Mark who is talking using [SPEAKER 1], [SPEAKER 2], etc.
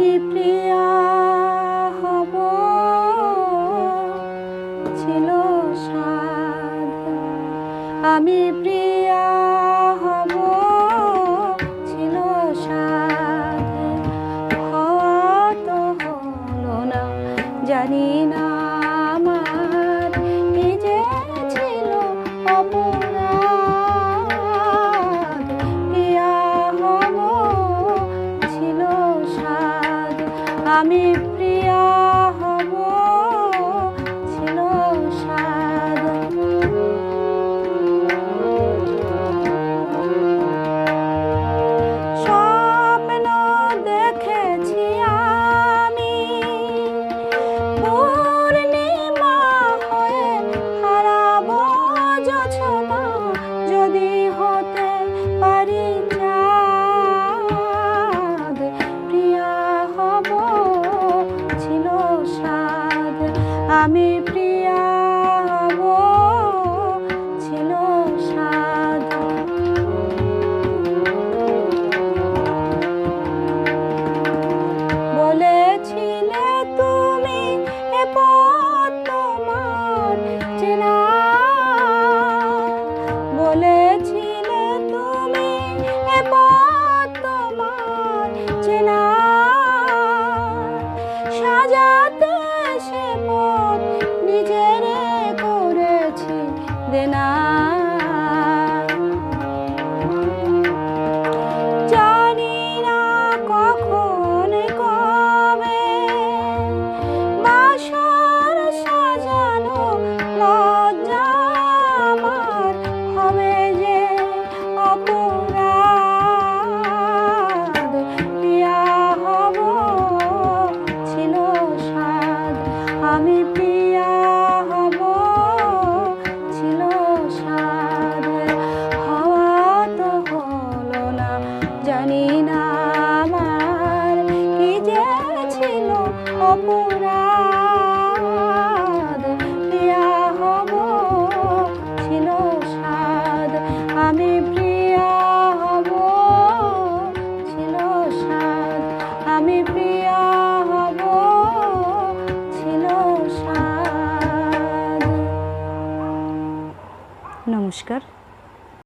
[SPEAKER 1] আমি প্রিয়া হব। ছিল সাধ। আমি প্রিয়া হব। ছিল সাধ। হওয়া তো হলো না, জানি না। আমি আমি প্রিয়া ছিল সাদ বলেছিলে তুমি এ তোমার চেনা। বলেছিলে তুমি এ তোমার চেনা। নিজের করেছি দেনা অপরাধ প্রিয়া হব ছিল সাদ আমি প্রিয়া হব ছিল সাদ আমি প্রিয়া ছিল সাদ নমস্কার।